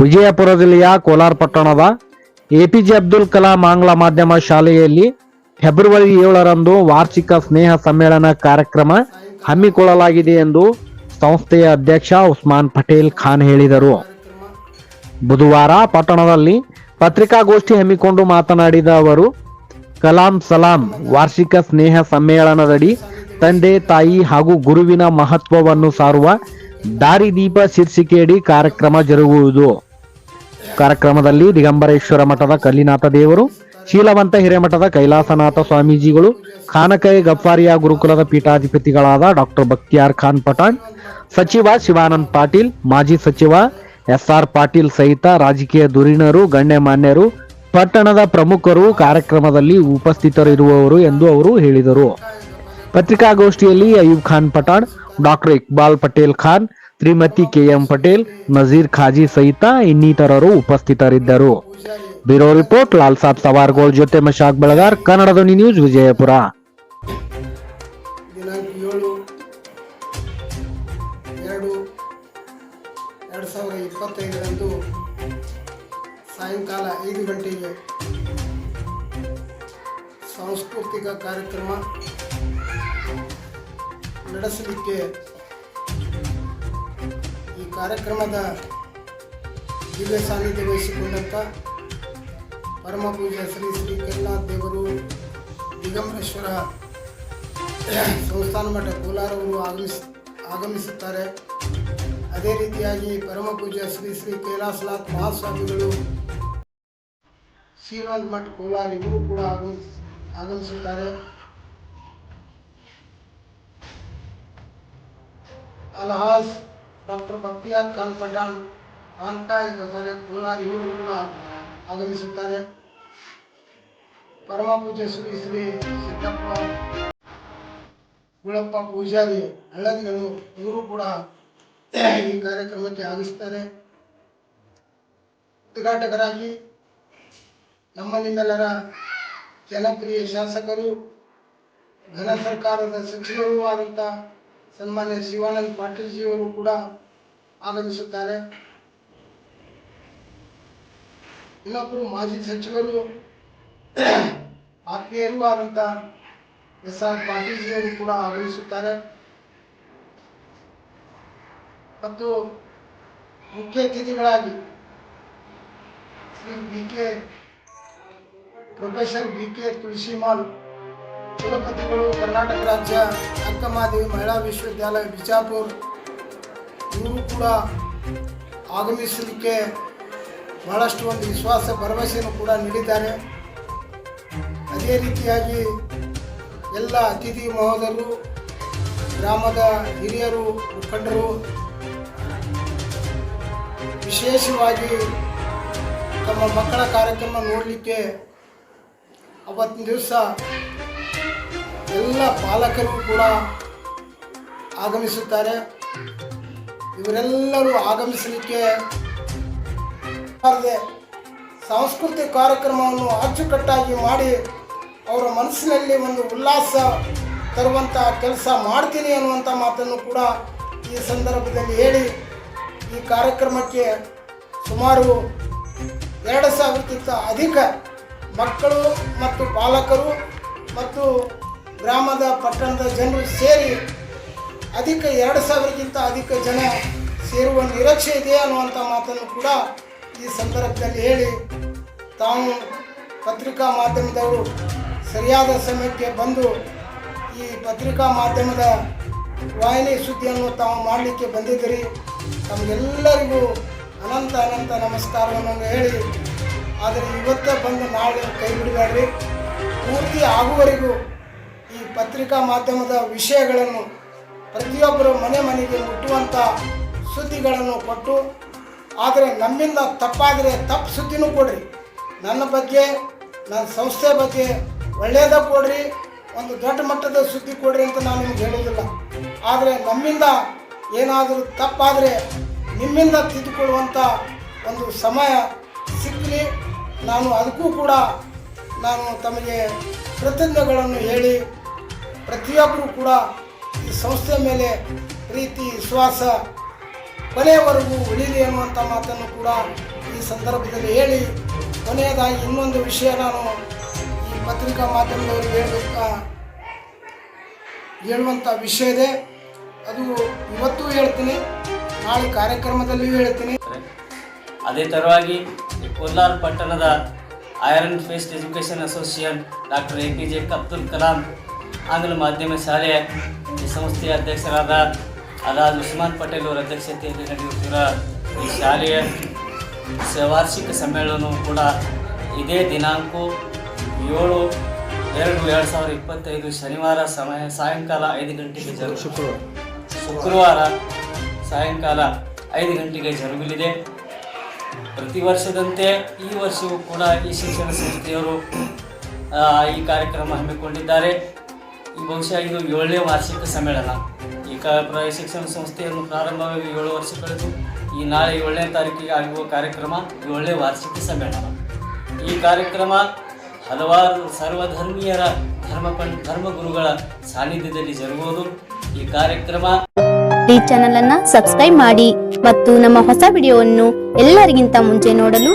ವಿಜಯಪುರ ಜಿಲ್ಲೆಯ ಕೋಲಾರ ಪಟ್ಟಣದ ಎಪಿಜೆ ಅಬ್ದುಲ್ ಕಲಾಂ ಆಂಗ್ಲ ಮಾಧ್ಯಮ ಶಾಲೆಯಲ್ಲಿ ಫೆಬ್ರವರಿ ಏಳರಂದು ವಾರ್ಷಿಕ ಸ್ನೇಹ ಸಮ್ಮೇಳನ ಕಾರ್ಯಕ್ರಮ ಹಮ್ಮಿಕೊಳ್ಳಲಾಗಿದೆ ಎಂದು ಸಂಸ್ಥೆಯ ಅಧ್ಯಕ್ಷ ಉಸ್ಮಾನ್ ಪಟೇಲ್ ಖಾನ್ ಹೇಳಿದರು. ಬುಧವಾರ ಪಟ್ಟಣದಲ್ಲಿ ಪತ್ರಿಕಾಗೋಷ್ಠಿ ಹಮ್ಮಿಕೊಂಡು ಮಾತನಾಡಿದ ಅವರು, ಕಲಾಂ ಸಲಾಂ ವಾರ್ಷಿಕ ಸ್ನೇಹ ಸಮ್ಮೇಳನದಡಿ ತಂದೆ, ತಾಯಿ ಹಾಗೂ ಗುರುವಿನ ಮಹತ್ವವನ್ನು ಸಾರುವ ದಾರಿದೀಪ ಶೀರ್ಷಿಕೆಯಡಿ ಕಾರ್ಯಕ್ರಮ ಜರುಗುವುದು. ಕಾರ್ಯಕ್ರಮದಲ್ಲಿ ದಿಗಂಬರೇಶ್ವರ ಮಠದ ಕಲ್ಲಿನಾಥ ದೇವರು, ಶೀಲವಂತ ಹಿರೇಮಠದ ಕೈಲಾಸನಾಥ ಸ್ವಾಮೀಜಿಗಳು, ಖಾನಕೈ ಗಫಾರಿಯ ಗುರುಕುಲದ ಪೀಠಾಧಿಪತಿಗಳಾದ ಡಾಕ್ಟರ್ ಬಕ್ತಿಯಾರ್ ಖಾನ್ ಪಠಾಣ್, ಸಚಿವ ಶಿವಾನಂದ್ ಪಾಟೀಲ್, ಮಾಜಿ ಸಚಿವ ಎಸ್ಆರ್ ಪಾಟೀಲ್ ಸಹಿತ ರಾಜಕೀಯ ಧುರೀಣರು ಗಣ್ಯಮಾನ್ಯರು ಪಟ್ಟಣದ ಪ್ರಮುಖರು ಕಾರ್ಯಕ್ರಮದಲ್ಲಿ ಉಪಸ್ಥಿತರಿರುವವರು ಎಂದು ಅವರು ಹೇಳಿದರು. ಪತ್ರಿಕಾಗೋಷ್ಠಿಯಲ್ಲಿ ಅಯೂಬ್ ಖಾನ್ ಪಠಾಣ್, ಡಾಕ್ಟರ್ ಇಕ್ಬಾಲ್ ಪಟೇಲ್ ಖಾನ್ ಶ್ರೀಮತಿ ಕೆಎಂ ಪಟೇಲ್, ನಜೀರ್ ಖಾಜಿ ಸಹಿತ ಇನ್ನಿತರರು ಉಪಸ್ಥಿತರಿದ್ದರು. ಬ್ಯೂರೋ ರಿಪೋರ್ಟ್, ಲಾಲ್ ಸಾಬ್ ಸವಾರ್ಗೋಳ್ ಜೊತೆ ಮಶಾಕ್ ಬೆಳಗಾರ್, ಕನ್ನಡ ಧ್ವನಿ ನ್ಯೂಸ್, ವಿಜಯಪುರ. ಸಾಯಂಕಾಲ ಐದು ಗಂಟೆಗೆ ಸಾಂಸ್ಕೃತಿಕ ಕಾರ್ಯಕ್ರಮ ನಡೆಸಲಿಕ್ಕೆ ಕಾರ್ಯಕ್ರಮದ ದಿವ್ಯ ಸಾನ್ನಿಧ್ಯ ವಹಿಸಿಕೊಂಡಂಥ ಪರಮ ಪೂಜೆ ಶ್ರೀ ಶ್ರೀ ಕೈಲಾಥ್ ದೇವರು ದಿಗಂಬರೇಶ್ವರ ಸಂಸ್ಥಾನ ಮಠ ಕೋಲಾರವರು ಆಗಮಿಸ್, ಆಗಮಿಸುತ್ತಾರೆ. ಅದೇ ರೀತಿಯಾಗಿ ಪರಮ ಪೂಜೆ ಶ್ರೀ ಶ್ರೀ ಕೈಲಾಸನಾಥ್ ಮಹಾಸ್ವಾಮಿಗಳು ಶ್ರೀನಾಥ್ ಮಠ ಕೋಲಾರ ಇವರು ಕೂಡ ಆಗಮಿಸ್, ಆಗಮಿಸುತ್ತಾರೆ. ಅಲ್ಹಾಸ್ ಡಾಕ್ಟರ್ ಬಕ್ತಿಯಾರ್ ಖಾನ್ ಪಠಾಣ್ ಇದ್ದಾರೆ ಕೂಡ ಆಗಮಿಸುತ್ತಾರೆ. ಪರಮ ಪೂಜೆ ಶ್ರೀ ಶ್ರೀ ಸಿದ್ದಪ್ಪ ಗುಳಪ್ಪ ಪೂಜಾರಿ ಹಳ್ಳದಿಗಳು ಇವರು ಕೂಡ ಈ ಕಾರ್ಯಕ್ರಮಕ್ಕೆ ಆಗಿಸ್ತಾರೆ ಉದ್ಘಾಟಕರಾಗಿ ನಮ್ಮ ಜನಪ್ರಿಯ ಶಾಸಕರು, ಘನ ಸರ್ಕಾರದ ಸಚಿವರೂ ಆದಂಥ ಸನ್ಮಾನ್ಯ ಶಿವಾನಂದ್ ಪಾಟೀಲ್ಜಿಯವರು ಕೂಡ ಆಗಮಿಸುತ್ತಾರೆ ಇನ್ನೊಬ್ಬರು ಮಾಜಿ ಸಚಿವರು ಆತ್ಮೀಯರು ಆದಂಥ ಎಸ್ ಆರ್ ಪಾಟೀಲ್ಜಿಯವರು ಕೂಡ ಆಗಮಿಸುತ್ತಾರೆ ಮತ್ತು ಮುಖ್ಯ ಅತಿಥಿಗಳಾಗಿ Shri B K professor B K Tulasimal ಕುಲಪತಿಗಳು Karnataka ರಾಜ್ಯ ಅಕ್ಕಮಹಾದೇವಿ ಮಹಿಳಾ ವಿಶ್ವವಿದ್ಯಾಲಯ ಬಿಜಾಪುರ್. ಇವರು ಕೂಡ ಆಗಮಿಸಲಿಕ್ಕೆ ಬಹಳಷ್ಟು ಒಂದು ವಿಶ್ವಾಸ ಭರವಸೆಯನ್ನು ಕೂಡ ನೀಡಿದ್ದಾರೆ. ಅದೇ ರೀತಿಯಾಗಿ ಎಲ್ಲ ಅತಿಥಿ ಮಹೋದರು ಗ್ರಾಮದ ಹಿರಿಯರು, ಮುಖಂಡರು, ವಿಶೇಷವಾಗಿ ತಮ್ಮ ಮಕ್ಕಳ ಕಾರ್ಯಕ್ರಮ ನೋಡಲಿಕ್ಕೆ ಅವತ್ತಿನ ದಿವಸ ಎಲ್ಲ ಪಾಲಕರು ಕೂಡ ಆಗಮಿಸುತ್ತಾರೆ. ಇವರೆಲ್ಲರೂ ಆಗಮಿಸಲಿಕ್ಕೆ ಸಾಂಸ್ಕೃತಿಕ ಕಾರ್ಯಕ್ರಮವನ್ನು ಅಚ್ಚುಕಟ್ಟಾಗಿ ಮಾಡಿ ಅವರ ಮನಸ್ಸಿನಲ್ಲಿ ಒಂದು ಉಲ್ಲಾಸ ತರುವಂಥ ಕೆಲಸ ಮಾಡ್ತೀನಿ ಅನ್ನುವಂಥ ಮಾತನ್ನು ಕೂಡ ಈ ಸಂದರ್ಭದಲ್ಲಿ ಹೇಳಿ ಈ ಕಾರ್ಯಕ್ರಮಕ್ಕೆ ಸುಮಾರು ಎರಡು ಸಾವಿರಕ್ಕಿಂತ ಅಧಿಕ ಮಕ್ಕಳು ಮತ್ತು ಪಾಲಕರು ಮತ್ತು ಗ್ರಾಮದ ಪಟ್ಟಣದ ಜನರು ಸೇರಿ ಅಧಿಕ ಎರಡು ಸಾವಿರಕ್ಕಿಂತ ಅಧಿಕ ಜನ ಸೇರುವ ನಿರೀಕ್ಷೆ ಇದೆ ಅನ್ನುವಂಥ ಮಾತನ್ನು ಕೂಡ ಈ ಸಂದರ್ಭದಲ್ಲಿ ಹೇಳಿ ತಾವು ಪತ್ರಿಕಾ ಮಾಧ್ಯಮದವರು ಸರಿಯಾದ ಸಮಯಕ್ಕೆ ಬಂದು ಈ ಪತ್ರಿಕಾ ಮಾಧ್ಯಮದ ವಾಹಿನಿ ಸುದ್ದಿಯನ್ನು ತಾವು ಮಾಡಲಿಕ್ಕೆ ಬಂದಿದ್ದೀರಿ. ತಮಗೆಲ್ಲರಿಗೂ ಅನಂತ ಅನಂತ ನಮಸ್ಕಾರವನ್ನು ಹೇಳಿ, ಆದರೆ ಇವತ್ತೇ ಬಂದು ನಾಳೆ ಕೈ ಬಿಡಬೇಡ್ರಿ. ಪೂರ್ತಿ ಆಗುವವರೆಗೂ ಪತ್ರಿಕಾ ಮಾಧ್ಯಮದ ವಿಷಯಗಳನ್ನು ಪ್ರತಿಯೊಬ್ಬರು ಮನೆ ಮನೆಗೆ ಮುಟ್ಟುವಂಥ ಸುದ್ದಿಗಳನ್ನು ಕೊಟ್ಟು, ಆದರೆ ನಮ್ಮಿಂದ ತಪ್ಪಾದರೆ ತಪ್ಪು ಸುದ್ದಿನೂ ಕೊಡ್ರಿ. ನನ್ನ ಬಗ್ಗೆ, ನನ್ನ ಸಂಸ್ಥೆ ಬಗ್ಗೆ ಒಳ್ಳೆಯದ ಕೊಡ್ರಿ, ಒಂದು ದೊಡ್ಡ ಮಟ್ಟದ ಸುದ್ದಿ ಕೊಡ್ರಿ ಅಂತ ನಾನು ನಿಮ್ಗೆ ಹೇಳೋದಿಲ್ಲ ಆದರೆ ನಮ್ಮಿಂದ ಏನಾದರೂ ತಪ್ಪಾದರೆ ನಿಮ್ಮಿಂದ ತಿದ್ದುಕೊಳ್ಳುವಂಥ ಒಂದು ಸಮಯ ಸಿಕ್ಕಲಿ ನಾನು ಅದಕ್ಕೂ ಕೂಡ ನಾನು ತಮಗೆ ಕೃತಜ್ಞಗಳನ್ನು ಹೇಳಿ ಪ್ರತಿಯೊಬ್ಬರು ಕೂಡ ಈ ಸಂಸ್ಥೆ ಮೇಲೆ ಪ್ರೀತಿ, ವಿಶ್ವಾಸ ಕೊನೆಯವರೆಗೂ ಉಳಿಲಿ ಅನ್ನುವಂಥ ಮಾತನ್ನು ಕೂಡ ಈ ಸಂದರ್ಭದಲ್ಲಿ ಹೇಳಿ, ಕೊನೆಯದಾಗಿ ಇನ್ನೊಂದು ವಿಷಯ ನಾನು ಈ ಪತ್ರಿಕಾ ಮಾಧ್ಯಮದವರಿಗೆ ಹೇಳಬೇಕಾ ಹೇಳುವಂಥ ವಿಷಯ ಇದೆ. ಅದು ಇವತ್ತೂ ಹೇಳ್ತೀನಿ, ನಾಳೆ ಕಾರ್ಯಕ್ರಮದಲ್ಲಿಯೂ ಹೇಳ್ತೀನಿ. ಅದೇ ತರವಾಗಿ ಕೋಲಾರ ಪಟ್ಟಣದ iron faced education association doctor A P J Abdul Kalam ಆಂಗ್ಲ ಮಾಧ್ಯಮ ಶಾಲೆ ಈ ಸಂಸ್ಥೆಯ ಅಧ್ಯಕ್ಷರಾದ ಅಲಾದ್ ಉಸ್ಮಾನ್ ಪಟೇಲ್ ಅವರ ಅಧ್ಯಕ್ಷತೆಯಲ್ಲಿ ನಡೆಯುತ್ತಿರುವ ಈ ಶಾಲೆಯ ವಾರ್ಷಿಕ ಸಮ್ಮೇಳನವು ಕೂಡ ಇದೇ ದಿನಾಂಕ ಏಳು ಎರಡು ಎರಡು ಸಾವಿರದ ಇಪ್ಪತ್ತೈದು ಶನಿವಾರ ಸಮಯ ಸಾಯಂಕಾಲ ಐದು ಗಂಟೆಗೆ ಜರು ಶುಕ್ರವಾರ. ಶುಕ್ರವಾರ ಸಾಯಂಕಾಲ ಐದು ಗಂಟೆಗೆ ಜರುಗಲಿದೆ. ಪ್ರತಿ ವರ್ಷದಂತೆ ಈ ವರ್ಷವೂ ಕೂಡ ಈ ಶಿಕ್ಷಣ ಸಂಸ್ಥೆಯವರು ಈ ಕಾರ್ಯಕ್ರಮ ಹಮ್ಮಿಕೊಂಡಿದ್ದಾರೆ. ಬಹುಶಃ ಇದು ಏಳನೇ ವಾರ್ಷಿಕ ಸಮ್ಮೇಳನ. ಈ ಕ ಶಿಕ್ಷಣ ಸಂಸ್ಥೆಯನ್ನು ಪ್ರಾರಂಭವಾಗಿ ಏಳು ವರ್ಷ ಕಳೆದು ಈ ನಾಳೆ ಏಳನೇ ತಾರೀಕಿಗೆ ಆಗುವ ಕಾರ್ಯಕ್ರಮ ಏಳನೇ ವಾರ್ಷಿಕ ಸಮ್ಮೇಳನ. ಈ ಕಾರ್ಯಕ್ರಮ ಹಲವಾರು ಸರ್ವಧರ್ಮೀಯರ ಧರ್ಮ ಧರ್ಮಗುರುಗಳ ಸಾನ್ನಿಧ್ಯದಲ್ಲಿ ಜರುಗುವುದು. ಈ ಕಾರ್ಯಕ್ರಮ ಈ ಚಾನೆಲ್ ಅನ್ನ ಸಬ್ಸ್ಕ್ರೈಬ್ ಮಾಡಿ ಮತ್ತು ನಮ್ಮ ಹೊಸ ವಿಡಿಯೋವನ್ನು ಎಲ್ಲರಿಗಿಂತ ಮುಂಚೆ ನೋಡಲು